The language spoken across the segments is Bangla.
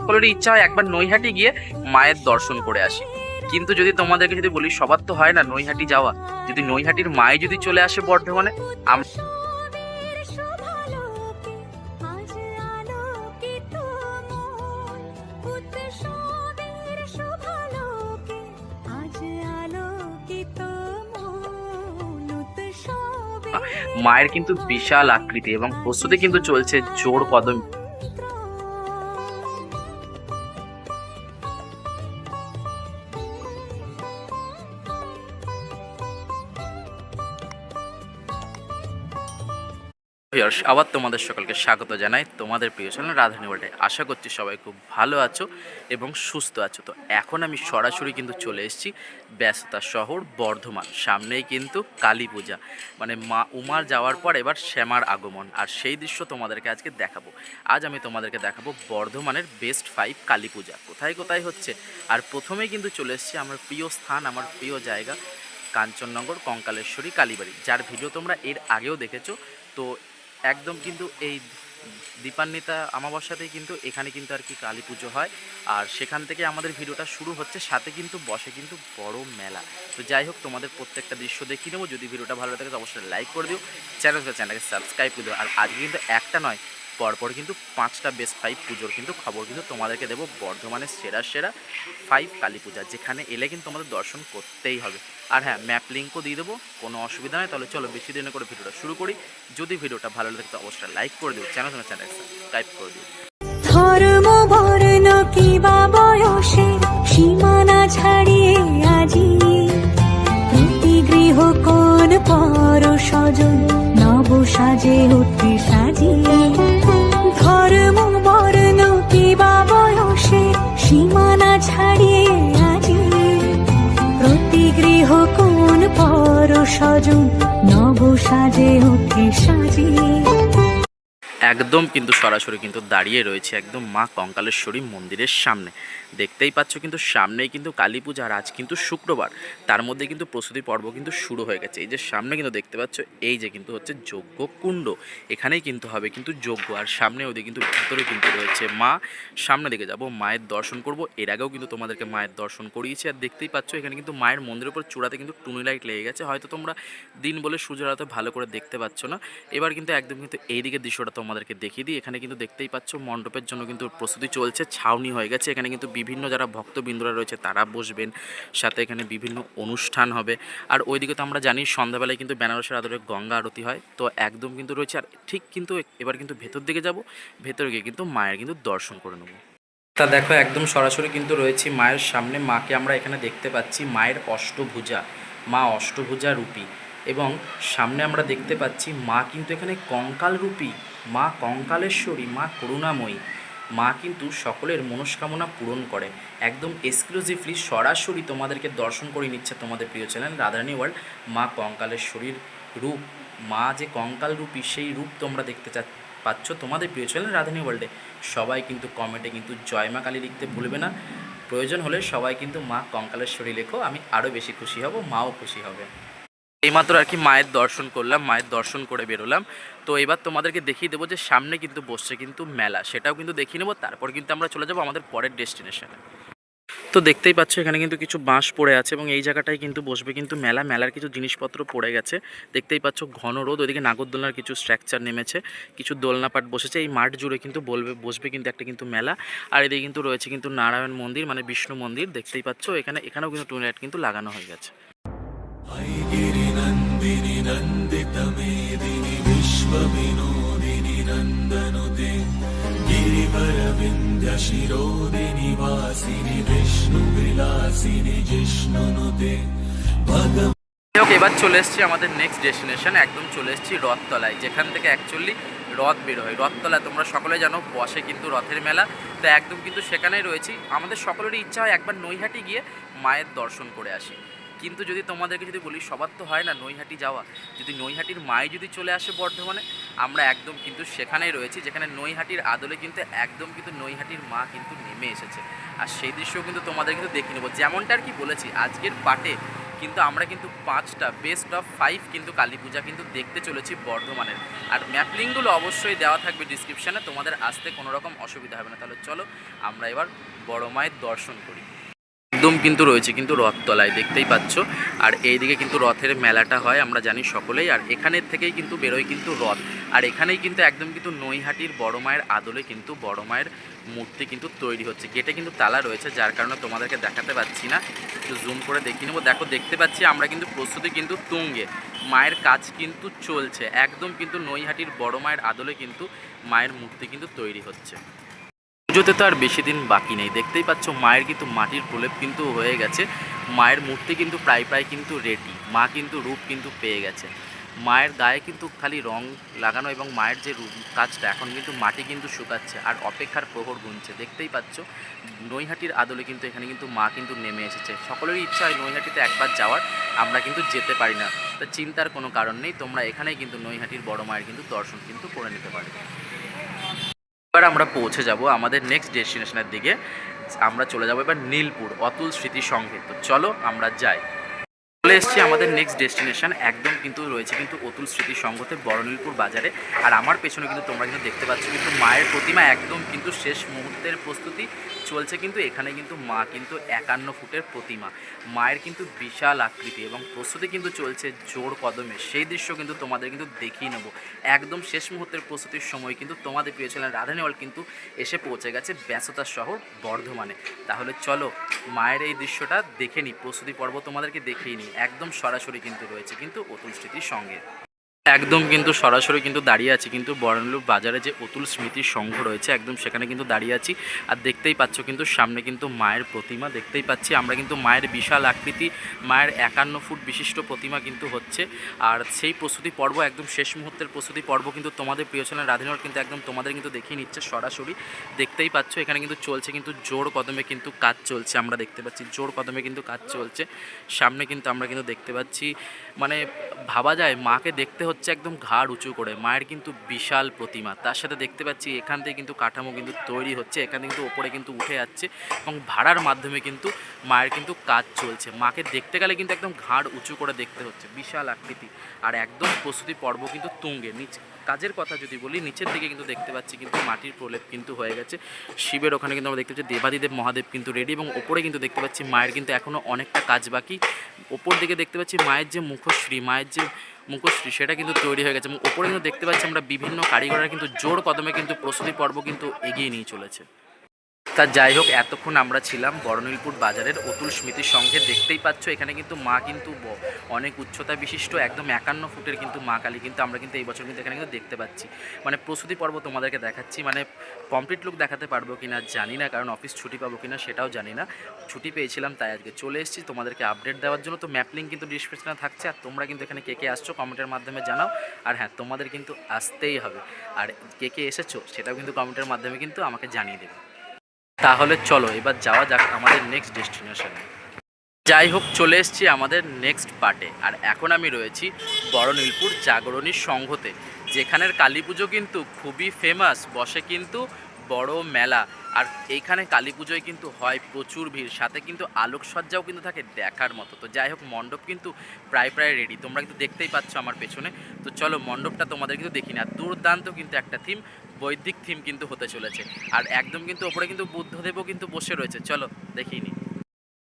সকলেরই ইচ্ছা হয় একবার নৈহাটি গিয়ে মায়ের দর্শন করে আসি। কিন্তু যদি তোমাদেরকে যদি বলি সবার তো হয় না নৈহাটি যাওয়া। যদি নৈহাটির মায়ে যদি চলে আসে বর্ধমানে মায়ের কিন্তু বিশাল আকৃতি এবং প্রস্তুতি কিন্তু চলছে জোর কদম। ভিউয়ার্স, আবার তোমাদের সকলকে স্বাগত জানাই। তোমাদের প্রিয় চ্যানেল রাধানী ওয়ার্ল্ডে আশা করছি সবাই খুব ভালো আছো এবং সুস্থ আছো। তো এখন আমি সরাসরি কিন্তু চলে এসেছি ব্যস্ততা শহর বর্ধমান। সামনেই কিন্তু কালী পূজা। মানে মা উমার যাওয়ার পর এবার শ্যামার আগমন। আর সেই দৃশ্য তোমাদেরকে আজকে দেখাবো। আজ আমি তোমাদেরকে দেখাবো বর্ধমানের বেস্ট ফাইভ কালী পূজা। কোথায় কোথায় হচ্ছে? আর প্রথমেই কিন্তু চলে এসেছি আমার প্রিয় স্থান আমার প্রিয় জায়গা কাঞ্চননগর কঙ্কালেশ্বরী কালীবাড়ি। যার ভিডিও তোমরা এর আগেও দেখেছ। তো একদম কিন্তু এই দীপান্বিতা আমাবস্যাতেই কিন্তু এখানে কিন্তু আর কি কালী পুজো হয়। আর সেখান থেকে আমাদের ভিডিওটা শুরু হচ্ছে, সাথে কিন্তু বসে কিন্তু বড় মেলা। তো যাই হোক, তোমাদের প্রত্যেকটা দৃশ্য দেখিয়ে নেব। যদি ভিডিওটা ভালো লাগে অবশ্যই লাইক করে দিও। চ্যানেল চ্যানেলকে সাবস্ক্রাইব করে দিও। আর আজকে কিন্তু একটা নয় পরপর কিন্তু পাঁচটা বেস্ট ফাইভ পুজোর কিন্তু খবর কিন্তু তোমাদেরকে দেবো। বর্ধমানের সেরা সেরা ফাইভ কালী পূজা, যেখানে এলে কিন্তু তোমাদের দর্শন করতেই হবে। আর হ্যাঁ ম্যাপ লিঙ্কও দিয়ে দেবো, কোনো অসুবিধা নেই। তাহলে চলো বেশি দিনে করে ভিডিওটা শুরু করি। যদি ভিডিওটা ভালো লাগে তো অবশ্যই লাইক করে দিও চ্যানেল চ্যানেল সাবস্ক্রাইব করে দিও। সীমানা ছাড়িয়ে পর স্বজন নব সাজে উঠে সাজিয়ে সীমানা ছাড়িয়ে আজি প্রতি গৃহ কোন পর সজন নব সাজে উঠে সাজিয়ে একদম কিন্তু সরাসরি কিন্তু দাঁড়িয়ে রয়েছে একদম মা কঙ্কালেশ্বরী মন্দিরের সামনে। দেখতেই পাচ্ছ কিন্তু সামনেই কিন্তু কালী পূজা আর আজ কিন্তু শুক্রবার। তার মধ্যে কিন্তু প্রস্তুতি পর্ব কিন্তু শুরু হয়ে গেছে। এই যে সামনে কিন্তু দেখতে পাচ্ছ, এই যে কিন্তু হচ্ছে যজ্ঞ কুণ্ড। এখানেই কিন্তু হবে কিন্তু যজ্ঞ। আর সামনে ওদিকে কিন্তু ভিতরে কিন্তু রয়েছে মা। সামনে দিকে যাব, মায়ের দর্শন করব। এর আগেও কিন্তু তোমাদেরকে মায়ের দর্শন করিয়েছি। আর দেখতেই পাচ্ছ, এখানে কিন্তু মায়ের মন্দিরের উপর চূড়াতে কিন্তু টুনি লাইট লেগে গেছে। হয়তো তোমরা দিন বলে সূর্যের আলোতে ভালো করে দেখতে পাচ্ছ না। এবার কিন্তু একদম কিন্তু এই দিকের দৃশ্যটা তোমাদেরকে দেখিয়ে দিই। এখানে কিন্তু দেখতেই পাচ্ছ, মণ্ডপের জন্য কিন্তু প্রস্তুতি চলছে। ছাউনি হয়ে গেছে। এখানে কিন্তু বিভিন্ন যারা ভক্তবৃন্দরা রয়েছে তারা বসবেন, সাথে এখানে বিভিন্ন অনুষ্ঠান হবে। আর ওইদিকে তো আমরা জানি সন্ধ্যাবেলায় কিন্তু বেনারসের আদরে গঙ্গা আরতি হয়, তো একদম কিন্তু রয়েছে। আর ঠিক কিন্তু এবার কিন্তু ভেতর দিকে যাব, ভেতরে গিয়ে কিন্তু মায়ের কিন্তু দর্শন করে নেব। তা দেখো, একদম সরাসরি কিন্তু রয়েছি মায়ের সামনে। মাকে আমরা এখানে দেখতে পাচ্ছি মায়ের অষ্টভুজা, মা অষ্টভুজা রূপী। এবং সামনে আমরা দেখতে পাচ্ছি মা কিন্তু এখানে কঙ্কাল রূপী, মা কঙ্কালেশ্বরী, মা করুণাময়ী। মা কিন্তু সকলের মনস্কামনা পূরণ করে। একদম এক্সক্লুসিভলি সরাসরি তোমাদেরকে দর্শন করে নিচ্ছে তোমাদের প্রিয় চ্যানেল রাধারানী ওয়ার্ল্ড। মা কঙ্কালেশ্বরীর রূপ, মা যে কঙ্কাল রূপী সেই রূপ তোমরা দেখতে চা পাচ্ছ তোমাদের প্রিয় চ্যানেল রাধানী ওয়ার্ল্ডে। সবাই কিন্তু কমেন্টে কিন্তু জয় মা কালী লিখতে ভুলবে না। প্রয়োজন হলে সবাই কিন্তু মা কঙ্কালেশ্বরী লেখো, আমি আরও বেশি খুশি হব, মাও খুশি হবে। এইমাত্র আর কি মায়ের দর্শন করলাম, মায়ের দর্শন করে বেরোলাম। তো এবার তোমাদেরকে দেখিয়ে দেবো যে সামনে কিন্তু বসছে কিন্তু মেলা। সেটাও কিন্তু দেখিয়ে নেব, তারপর কিন্তু আমরা চলে যাব আমাদের পরের ডেস্টিনেশনে। তো দেখতেই পাচ্ছ, এখানে কিন্তু কিছু বাঁশ পড়ে আছে এবং এই জায়গাটায় কিন্তু বসবে কিন্তু মেলা। মেলার কিছু জিনিসপত্র পড়ে গেছে। দেখতেই পাচ্ছ, ঘন রোদ, ওইদিকে নাগরদোলনার কিছু স্ট্রাকচার নেমেছে। কিছু দোলনা পাট বসেছে। এই মাঠ জুড়ে কিন্তু বলবে, বসবে কিন্তু একটা কিন্তু মেলা। আর এদিকে কিন্তু রয়েছে কিন্তু নারায়ণ মন্দির মানে বিষ্ণু মন্দির। দেখতেই পাচ্ছ, এখানে, এখানেও কিন্তু টুনি লাইট কিন্তু লাগানো হয়ে গেছে। विश्वविनोदिनि नन्दनुते गिरिवरविन्द्यशिरोदिनि वासिनि विष्णुविलासिनि जिष्णुनुते भगव যাই হোক এবার চলে এসেছি আমাদের নেক্সট ডেস্টিনেশন একদম চলে এসেছি রথতলায় যেখান থেকে অ্যাকচুয়ালি রথ বের হয় রথতলায় তোমরা সকলে জানো বসে কিন্তু রথের মেলা তো একদম কিন্তু সেখানেই রয়েছি আমাদের সকলেরই ইচ্ছা হয় একবার নৈহাটি গিয়ে মায়ের দর্শন করে আসি কিন্তু যদি তোমাদেরকে যদি বলি, সবার তো হয় না নৈহাটি যাওয়া। যদি নৈহাটির মাই যদি চলে আসে বর্ধমানে, আমরা একদম কিন্তু সেখানেই রয়েছি, যেখানে নৈহাটির আদলে কিন্তু, একদম কিন্তু নৈহাটির মা কিন্তু নেমে এসেছে। আর সেই দৃশ্য কিন্তু তোমাদের কিন্তু দেখে নেব। যেমনটা আর কি বলেছি, আজকের পাটে কিন্তু আমরা কিন্তু পাঁচটা বেস্ট অফ ফাইভ কিন্তু কালী পূজা কিন্তু দেখতে চলেছি বর্ধমানের। আর ম্যাপলিংগুলো অবশ্যই দেওয়া থাকবে ডিসক্রিপশানে তোমাদের আসতে কোনো রকম অসুবিধা হবে না। তাহলে চলো, আমরা এবার বড় মায়ের দর্শন করি। একদম কিন্তু রয়েছে কিন্তু রথতলায়, দেখতেই পাচ্ছ। আর এইদিকে কিন্তু রথের মেলাটা হয়, আমরা জানি সকলেই। আর এখানের থেকেই কিন্তু বেরোয় কিন্তু রথ। আর এখানেই কিন্তু একদম কিন্তু নৈহাটির বড় মায়ের আদলে কিন্তু বড় মায়ের মূর্তি কিন্তু তৈরি হচ্ছে। গেটে কিন্তু তালা রয়েছে, যার কারণে তোমাদেরকে দেখাতে পাচ্ছি না। একটু জুম করে দেখিয়ে নেব। দেখো, দেখতে পাচ্ছি আমরা কিন্তু প্রস্তুতি কিন্তু তুঙ্গে। মায়ের কাজ কিন্তু চলছে। একদম কিন্তু নৈহাটির বড় মায়ের আদলে কিন্তু মায়ের মূর্তি কিন্তু তৈরি হচ্ছে। পুজোতে তো আর বেশি দিন বাকি নেই। দেখতেই পাচ্ছ মায়ের কিন্তু মাটির প্রলেপ কিন্তু হয়ে গেছে। মায়ের মূর্তি কিন্তু প্রায় প্রায় কিন্তু রেডি মা কিন্তু রূপ কিন্তু পেয়ে গেছে। মায়ের গায়ে কিন্তু খালি রং লাগানো এবং মায়ের যে রূপ কাজটা, এখন কিন্তু মাটি কিন্তু শুকাচ্ছে আর অপেক্ষার প্রহর গুনছে। দেখতেই পাচ্ছ, নৈহাটির আদলে কিন্তু এখানে কিন্তু মা কিন্তু নেমে এসেছে। সকলেরই ইচ্ছা হয় নৈহাটিতে একবার যাওয়ার, আমরা কিন্তু যেতে পারি না। তা চিন্তার কোনো কারণ নেই, তোমরা এখানেই কিন্তু নৈহাটির বড় মায়ের কিন্তু দর্শন কিন্তু করে নিতে পারবে। এবার আমরা পৌঁছে যাব আমাদের নেক্সট ডেস্টিনেশনের দিকে। আমরা চলে যাব এবার নীলপুর, অতুল স্মৃতি সংঘে। তো চলো আমরা যাই। চলে এসেছি আমাদের নেক্সট ডেস্টিনেশন একদম কিন্তু রয়েছে কিন্তু অতুল স্মৃতি সংঘতে বড়নীলপুর বাজারে। আর আমার পেছনে কিন্তু তোমরা কিন্তু দেখতে পাচ্ছ কিন্তু মায়ের প্রতিমা একদম কিন্তু শেষ মুহূর্তের প্রস্তুতি। চলছে কিন্তু এখানে কিন্তু মা কিন্তু একান্ন ফুটের প্রতিমা। মায়ের কিন্তু বিশাল আকৃতি এবং প্রস্তুতি কিন্তু চলছে জোর কদমে। সেই দৃশ্য কিন্তু তোমাদের কিন্তু দেখিয়ে নেব। একদম শেষ মুহূর্তের প্রস্তুতির সময় কিন্তু তোমাদের প্রিয় ছিলেন রাধানিওয়াল কিন্তু এসে পৌঁছে গেছে ব্যস্ততার শহর বর্ধমানে। তাহলে চলো মায়ের এই দৃশ্যটা দেখে নিই। প্রস্তুতি পর্ব তোমাদেরকে দেখিয়ে নিই। একদম সরাসরি কিন্তু রয়েছে কিন্তু অতুল স্মৃতির সঙ্গে। একদম কিন্তু সরাসরি কিন্তু দাঁড়িয়ে আছি, কিন্তু বরণলুপ বাজারে যে অতুল স্মৃতির সংঘ রয়েছে, একদম সেখানে কিন্তু দাঁড়িয়ে আছি। আর দেখতেই পাচ্ছ কিন্তু সামনে কিন্তু মায়ের প্রতিমা, দেখতেই পাচ্ছি আমরা কিন্তু মায়ের বিশাল আকৃতি, মায়ের একান্ন ফুট বিশিষ্ট প্রতিমা কিন্তু হচ্ছে। আর সেই প্রস্তুতি পর্ব, একদম শেষ মুহূর্তের প্রস্তুতি পর্ব কিন্তু তোমাদের প্রিয় চ্যানেল রাধিনর কিন্তু একদম তোমাদের কিন্তু দেখিয়ে নিচ্ছে সরাসরি। দেখতেই পাচ্ছ এখানে কিন্তু চলছে কিন্তু জোর কদমে কিন্তু কাজ চলছে, আমরা দেখতে পাচ্ছি জোর কদমে কিন্তু কাজ চলছে। সামনে কিন্তু আমরা কিন্তু দেখতে পাচ্ছি মানে ভাবা যায় মাকে দেখতে হচ্ছে একদম ঘাড় উঁচু করে, মায়ের কিন্তু বিশাল প্রতিমা। তার সাথে দেখতে পাচ্ছি এখান থেকে কিন্তু কাঠামো কিন্তু তৈরি হচ্ছে, এখানে কিন্তু ওপরে কিন্তু উঠে যাচ্ছে এবং ভাড়ার মাধ্যমে কিন্তু মায়ের কিন্তু কাজ চলছে। মাকে দেখতে গেলে কিন্তু একদম ঘাড় উঁচু করে দেখতে হচ্ছে, বিশাল আকৃতি। আর একদম প্রস্তুতি পর্ব কিন্তু তুঙ্গে, নিচ কাজের কথা যদি বলি, নিচের দিকে কিন্তু দেখতে পাচ্ছি কিন্তু মাটির প্রলেপ কিন্তু হয়ে গেছে। শিবের ওখানে কিন্তু আমরা দেখতে পাচ্ছি, দেবাদিদেব মহাদেব কিন্তু রেডি এবং ওপরে কিন্তু দেখতে পাচ্ছি মায়ের কিন্তু এখনও অনেকটা কাজ বাকি। ওপর দিকে দেখতে পাচ্ছি মায়ের যে মুখশ্রী, মায়ের যে মুখশ্রী সেটা কিন্তু তৈরি হয়ে গেছে এবং ওপরে কিন্তু দেখতে পাচ্ছি আমরা বিভিন্ন কারিগররা কিন্তু জোর কদমে কিন্তু প্রস্তুতি পর্ব কিন্তু এগিয়ে নিয়ে চলেছে। তা যাই হোক, এতক্ষণ আমরা ছিলাম বড়নীলপুর বাজারের অতুল স্মৃতি সংঘে দেখতেই পাচ্ছ, এখানে কিন্তু মা কিন্তু অনেক উচ্চতা বিশিষ্ট, একদম একান্ন ফুটের কিন্তু মা কালী কিন্তু আমরা কিন্তু এই বছর কিন্তু এখানে কিন্তু দেখতে পাচ্ছি। মানে প্রস্তুতি পর্ব তোমাদেরকে দেখাচ্ছি মানে কমপ্লিট লুক দেখাতে পারব কিনা জানি না, কারণ অফিস ছুটি পাবো কি না সেটাও জানি না। ছুটি পেয়েছিলাম, তাই আজকে চলে এসেছি, তোমাদেরকে আপডেট দেওয়ার জন্য। তো ম্যাপ লিঙ্ক কিন্তু ডিসক্রিপশনে থাকছে, আর তোমরা কিন্তু এখানে কে কে আসছো কমেন্টের মাধ্যমে জানাও, আর হ্যাঁ তোমাদের কিন্তু আসতেই হবে। আর কে কে এসেছ, সেটাও কিন্তু কমেন্টের মাধ্যমে কিন্তু আমাকে জানিয়ে দেবে। তাহলে চলো, এবার যাওয়া যাক আমাদের নেক্সট ডেস্টিনেশনে যাই হোক, চলে এসেছি আমাদের নেক্সট পার্টে আর এখন আমি রয়েছি বড়নীলপুর জাগরণী সংঘতে, যেখানের কালী পুজো কিন্তু খুবই ফেমাস বসে কিন্তু বড় মেলা। আর এইখানে কালী পুজোয় কিন্তু হয় প্রচুর ভিড়, সাথে কিন্তু আলোকসজ্জাও কিন্তু থাকে দেখার মতো। তো যাই হোক, মণ্ডপ কিন্তু প্রায় প্রায় রেডি তোমরা কিন্তু দেখতেই পাচ্ছ আমার পেছনে। তো চলো, মণ্ডপটা তোমাদের কিন্তু দেখি না দুর্দান্ত কিন্তু একটা থিম বৈদিক থিম কিন্তু হতে চলেছে। আর একদম কিন্তু ওপরে কিন্তু বুদ্ধদেবও কিন্তু বসে রয়েছে। চলো দেখিনি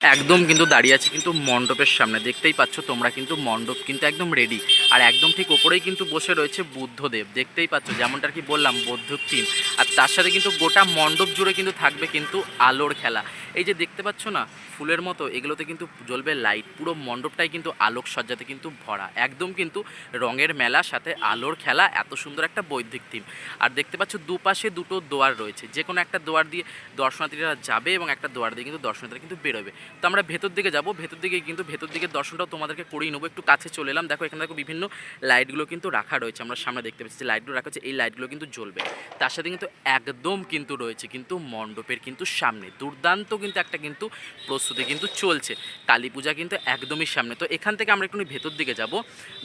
একদম কিন্তু দাঁড়িয়ে আছে কিন্তু মণ্ডপের সামনে। দেখতেই পাচ্ছ তোমরা কিন্তু মণ্ডপ কিন্তু একদম রেডি আর একদম ঠিক ওপরেই কিন্তু বসে রয়েছে বুদ্ধদেব। দেখতেই পাচ্ছ যেমনটা কি বললাম, বৌদ্ধ থিম। আর তার সাথে কিন্তু গোটা মণ্ডপ জুড়ে কিন্তু থাকবে কিন্তু আলোর খেলা। এই যে দেখতে পাচ্ছ না, ফুলের মতো, এগুলোতে কিন্তু জ্বলবে লাইট পুরো মণ্ডপটাই কিন্তু আলোক সজ্জাতে কিন্তু ভরা। একদম কিন্তু রঙের মেলা সাথে আলোর খেলা, এত সুন্দর একটা বৈদিক থিম আর দেখতে পাচ্ছ দুপাশে দুটো দোয়ার রয়েছে, যে কোনো একটা দোয়ার দিয়ে দর্শনার্থীরা যাবে এবং একটা দোয়ার দিয়ে কিন্তু দর্শনার্থীরা কিন্তু বেরোবে। তো আমরা ভেতর দিকে যাব, ভেতর দিকে কিন্তু ভেতর দিকে দর্শনটাও তোমাদেরকে করিয়ে নেব, একটু কাছে চলে এলাম। দেখো এখানে দেখো বিভিন্ন লাইটগুলো কিন্তু রাখা রয়েছে, আমরা সামনে দেখতে পাচ্ছি যে লাইটগুলো রাখা হচ্ছে এই লাইটগুলো কিন্তু জ্বলবে। তার সাথে কিন্তু একদম কিন্তু রয়েছে কিন্তু মণ্ডপের কিন্তু সামনে। দুর্দান্ত কিন্তু একটা কিন্তু প্রস্তুতি কিন্তু চলছে। কালী পূজা কিন্তু একদমই সামনে। তো এখান থেকে আমরা একটু ভেতর দিকে যাব।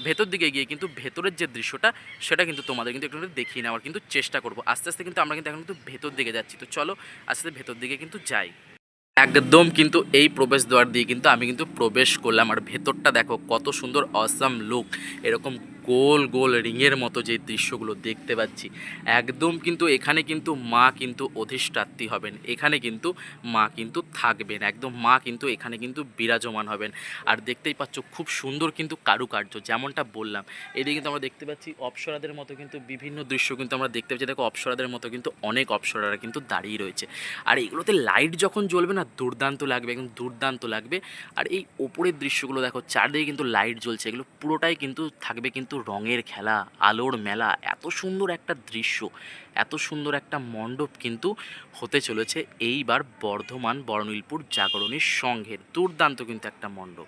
ভেতর দিকে গিয়ে কিন্তু ভেতরের যে দৃশ্যটা, সেটা কিন্তু তোমাদের কিন্তু একটু দেখিয়ে নেওয়ার কিন্তু চেষ্টা করব। আস্তে আস্তে কিন্তু আমরা কিন্তু এখন কিন্তু ভেতর দিকে যাচ্ছি। তো চলো আস্তে আস্তে ভেতর দিকে কিন্তু যাই। একদম কিন্তু এই প্রবেশ দ্বার দিয়ে কিন্তু আমি কিন্তু প্রবেশ করলাম। আর ভেতরটা দেখো কত সুন্দর অসাম লুক এরকম গোল গোল রিংয়ের মতো যে দৃশ্যগুলো দেখতে পাচ্ছি, একদম কিন্তু এখানে কিন্তু মা কিন্তু অধিষ্ঠাত্রী হবেন, এখানে কিন্তু মা কিন্তু থাকবেন, একদম মা কিন্তু এখানে কিন্তু বিরাজমান হবেন। আর দেখতেই পাচ্ছ খুব সুন্দর কিন্তু কারুকার্য, যেমনটা বললাম, এদিকে কিন্তু আমরা দেখতে পাচ্ছি অপ্সরাদের মতো কিন্তু বিভিন্ন দৃশ্য কিন্তু আমরা দেখতে পাচ্ছি, দেখো অপ্সরাদের মতো কিন্তু অনেক অপ্সরারা কিন্তু দাঁড়িয়ে রয়েছে। আর এগুলোতে লাইট যখন জ্বলবে না, দুর্দান্ত লাগবে, একদম দুর্দান্ত লাগবে। আর এই ওপরের দৃশ্যগুলো দেখো, চারদিকে কিন্তু লাইট জ্বলছে, এগুলো পুরোটাই কিন্তু থাকবে কিন্তু রঙের খেলা আলোর মেলা এত সুন্দর একটা দৃশ্য এত সুন্দর একটা মণ্ডপ কিন্তু হতে চলেছে এইবার বর্ধমান বর্ণিলপুর জাগরণীর সংঘের দুর্দান্ত কিন্তু একটা মণ্ডপ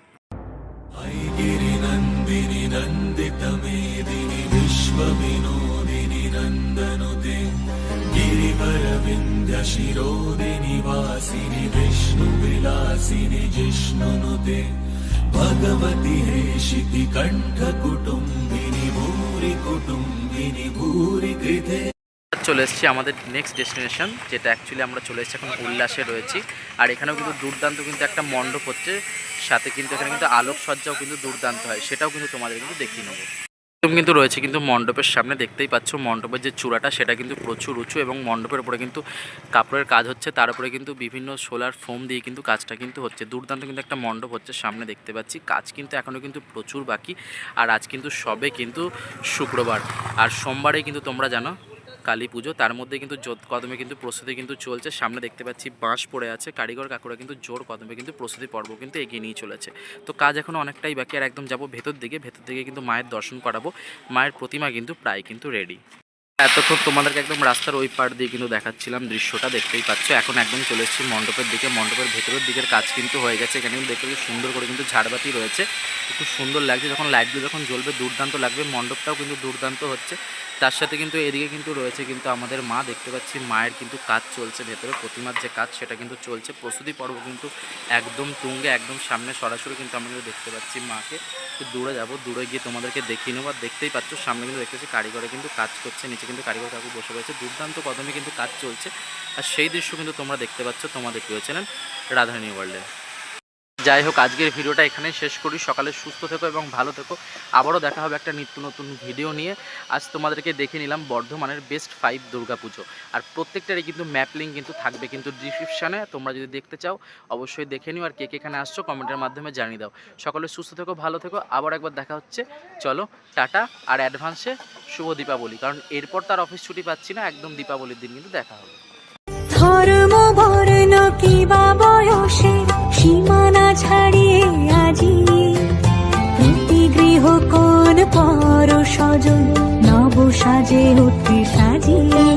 गिरिनन्दिनि नन्दितमेदिनि विश्वविनोदिनि नन्दनुते गिरिवरविन्द्यशिरोदिनि वासिनि विष्णुविलासिनि जिष्णुनुते भगवति हेशिति कण्ठकुटुम्बिनि भूरि कुटुम्बिनि भूरि कृते চলে এসেছি আমাদের নেক্সট ডেস্টিনেশন যেটা অ্যাকচুয়ালি আমরা চলে এসেছি এখন উল্লাসে রয়েছি আর এখানেও কিন্তু দুর্দান্ত কিন্তু একটা মণ্ডপ হচ্ছে সাথে কিন্তু এখানে কিন্তু আলোকসজ্জাও কিন্তু দুর্দান্ত হয় সেটাও কিন্তু তোমাদের কিন্তু দেখিয়ে নেবো একদম কিন্তু রয়েছে, কিন্তু মণ্ডপের সামনে দেখতেই পাচ্ছ মণ্ডপের যে চূড়াটা, সেটা কিন্তু প্রচুর উঁচু এবং মণ্ডপের উপরে কিন্তু কাপড়ের কাজ হচ্ছে। তার উপরে কিন্তু বিভিন্ন সোলার ফোম দিয়ে কিন্তু কাজটা কিন্তু হচ্ছে। দুর্দান্ত কিন্তু একটা মণ্ডপ হচ্ছে সামনে দেখতে পাচ্ছি। কাজ কিন্তু এখনও কিন্তু প্রচুর বাকি। আর আজ কিন্তু সবে কিন্তু শুক্রবার। আর সোমবারে কিন্তু তোমরা জানো কালী পুজো। তার মধ্যে কিন্তু জোর কদমে কিন্তু প্রস্তুতি কিন্তু চলছে। সামনে দেখতে পাচ্ছি বাঁশ পড়ে আছে। কারিগর কাকুরা কিন্তু জোর কদমে কিন্তু প্রস্তুতি পর্ব কিন্তু এগিয়ে নিয়ে চলেছে। তো কাজ এখনও অনেকটাই বাকি। আর একদম যাব ভেতর দিকে। ভেতর দিকে কিন্তু মায়ের দর্শন করাবো। মায়ের প্রতিমা কিন্তু প্রায় কিন্তু রেডি এতক্ষণ তোমাদেরকে একদম রাস্তার ওই পার দিয়ে কিন্তু দেখাচ্ছিলাম দৃশ্যটা। দেখতেই পাচ্ছ, এখন একদম চলে এসেছি মণ্ডপের দিকে। মণ্ডপের ভেতরের দিকের কাজ কিন্তু হয়ে গেছে। এখানে কিন্তু দেখতে সুন্দর করে কিন্তু ঝাড়বাতি রয়েছে। খুব সুন্দর লাগছে। যখন লাইটগুলো যখন জ্বলবে, দুর্দান্ত লাগবে। মণ্ডপটাও কিন্তু দুর্দান্ত হচ্ছে। তার সাথে কিন্তু এদিকে কিন্তু রয়েছে কিন্তু আমাদের মা, দেখতে পাচ্ছি মায়ের কিন্তু কাজ চলছে ভেতরে, প্রতিমার যে কাজ সেটা কিন্তু চলছে। প্রস্তুতি পর্ব কিন্তু একদম তুঙ্গে, একদম সামনে সরাসরি কিন্তু আমরা দেখতে পাচ্ছি মাকে। একটু দূরে যাব, দূরে গিয়ে তোমাদেরকে দেখিয়ে নেব। আর দেখতেই পাচ্ছ, সামনে কিন্তু দেখতেছি কারিগরে কিন্তু কাজ করছে, নিচে কিন্তু কারিগর কাকু বসে রয়েছে। দুর্দান্ত কদমে কিন্তু কাজ চলছে। আর সেই দৃশ্য কিন্তু তোমরা দেখতে পাচ্ছ, তোমাদের প্রিয় চ্যানেল রাধারানী ওয়ার্ল্ডে। যাই হোক আজকের ভিডিওটা এখানে শেষ করি। সকালে সুস্থ থেকো এবং ভালো থেকো। আবারও দেখা হবে একটা নিত্য নতুন ভিডিও নিয়ে। আজ তোমাদেরকে দেখে নিলাম বর্ধমানের বেস্ট ফাইভ দুর্গাপুজো। আর প্রত্যেকটারই কিন্তু ম্যাপ কিন্তু থাকবে কিন্তু ডিসক্রিপশানে তোমরা যদি দেখতে চাও, অবশ্যই দেখে নিও। আর কে কে এখানে আসছো, কমেন্টের মাধ্যমে জানিয়ে দাও। সকলে সুস্থ থেকো, ভালো থেকো। আবার একবার দেখা হচ্ছে। চলো, টাটা। আর অ্যাডভান্সে শুভ দীপাবলি। কারণ এরপর তার অফিস ছুটি পাচ্ছি না। একদম দীপাবলির দিন কিন্তু দেখা হবে। ধর্ম বর্ণ কিবা বয়সে সীমানা ছাড়িয়ে আজি প্রতি গৃহ কোন পর সজন নব সাজে উঠে সাজিয়ে